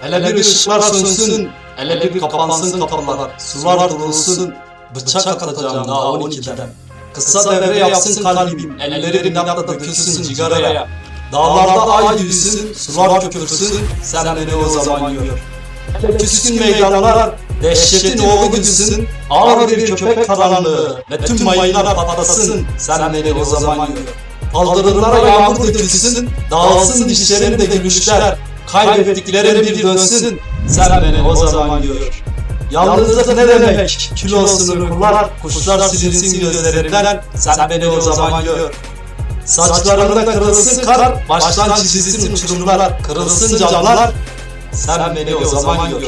Hele bir ışıklar sönsün, hele bir kapansın kapılar, sular durulsun, bıçak atacağım daha 12'den. Kısa devre yapsın kalbim, ellerim inatla dökülsün cigaraya. Dağlarda ay büyüsün, sular köpürsün, sen beni o zaman gör. Küskün meydanlar, dehşetin oğlu gülsün, ağır bir köpek karanlığı ve tüm mayınlar patlasın, sen beni o zaman gör. Kaldırımlara yağmur dökülsün, dağılsın dişlerim de gülüşler, kaybettiklerim bir dönsün, sen beni o zaman gör. Yalnızlık ne demek? Kilosunu kurlar, kuşlar silinsin gözlerinden, sen beni o zaman gör. Saçlarında kırılsın kar, baştan çizilsin uçurumlar, kırılsın camlar, sen beni o zaman gör.